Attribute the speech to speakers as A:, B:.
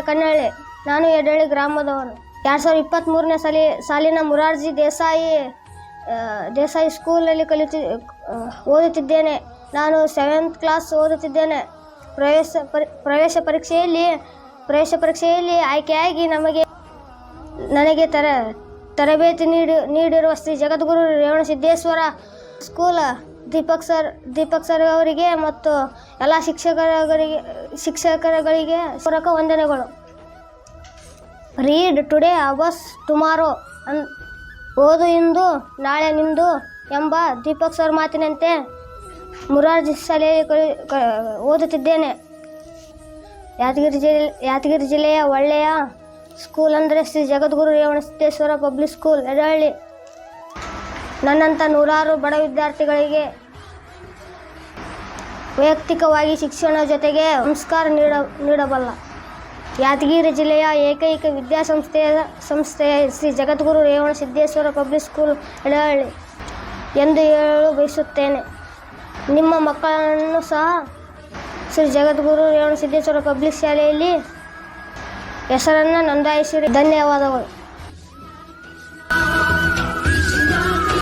A: ಕನ್ನಳ್ಳಿ ನಾನು ಎಡಳ್ಳಿ ಗ್ರಾಮದವನು. ಎರಡು ಸಾವಿರದ ಇಪ್ಪತ್ತ್ಮೂರನೇ ಸಾಲಿ ಸಾಲಿನ ಮುರಾರ್ಜಿ ದೇಸಾಯಿ ದೇಸಾಯಿ ಸ್ಕೂಲಲ್ಲಿ ಕಲಿತಿ ಆ, ಓದುತ್ತಿದ್ದೇನೆ. ನಾನು ಸೆವೆಂತ್ ಕ್ಲಾಸ್ ಓದುತ್ತಿದ್ದೇನೆ. ಪ್ರವೇಶ ಪರಿ ಪ್ರವೇಶ ಪರೀಕ್ಷೆಯಲ್ಲಿ ಪ್ರವೇಶ ಪರೀಕ್ಷೆಯಲ್ಲಿ ಆಯ್ಕೆಯಾಗಿ ನಮಗೆ ನನಗೆ ತರ ತರಬೇತಿ ನೀಡಿ ನೀಡಿರುವ Shri Jagadguru Revanasiddeshwara school Deepak sir Deepak sir ಅವರಿಗೆ ಮತ್ತು ಎಲ್ಲ ಶಿಕ್ಷಕರಿಗೆ ಶಿಕ್ಷಕರುಗಳಿಗೆ ಪೂರಕ ವಂದನೆಗಳು. ರೀಡ್ ಟುಡೇ ಅವಸ್ ಟುಮಾರೋ ಅನ್, ಓದು ಇಂದು, ನಾಳೆ ನಿಂದು ಎಂಬ ದೀಪಕ್ ಸರ್ ಮಾತಿನಂತೆ ಮುರಾರ್ಜಿ ಸಲಹೆ ಓದುತ್ತಿದ್ದೇನೆ. ಯಾದಗಿರಿ ಜಿಲ್ಲೆ ಯಾದಗಿರಿ ಜಿಲ್ಲೆಯ ಒಳ್ಳೆಯ ಸ್ಕೂಲ್ ಅಂದರೆ ಶ್ರೀ ಜಗದ್ಗುರು ರೇವಣಸಿದ್ದೇಶ್ವರ ಪಬ್ಲಿಕ್ ಸ್ಕೂಲ್ ಎಡಹಳ್ಳಿ ನನ್ನಂಥ ನೂರಾರು ಬಡ ವಿದ್ಯಾರ್ಥಿಗಳಿಗೆ ವೈಯಕ್ತಿಕವಾಗಿ ಶಿಕ್ಷಣ ಜೊತೆಗೆ ಸಂಸ್ಕಾರ ನೀಡ, ನೀಡಬಲ್ಲ. ಯಾದಗಿರಿ ಜಿಲ್ಲೆಯ ಏಕೈಕ ವಿದ್ಯಾಸಂಸ್ಥೆಯ ಸಂಸ್ಥೆಯ ಶ್ರೀ ಜಗದ್ಗುರು ರೇವಣ ಸಿದ್ದೇಶ್ವರ ಪಬ್ಲಿಕ್ ಸ್ಕೂಲ್ ಎಡಹಳ್ಳಿ ಎಂದು ಹೇಳಲು ಬಯಸುತ್ತೇನೆ. ನಿಮ್ಮ ಮಕ್ಕಳನ್ನು ಸಹ ಶ್ರೀ ಜಗದ್ಗುರು ರೇವಣ ಸಿದ್ದೇಶ್ವರ ಪಬ್ಲಿಕ್ ಶಾಲೆಯಲ್ಲಿ ಹೆಸರನ್ನು ನೋಂದಾಯಿಸಿರಿ. ಧನ್ಯವಾದಗಳು.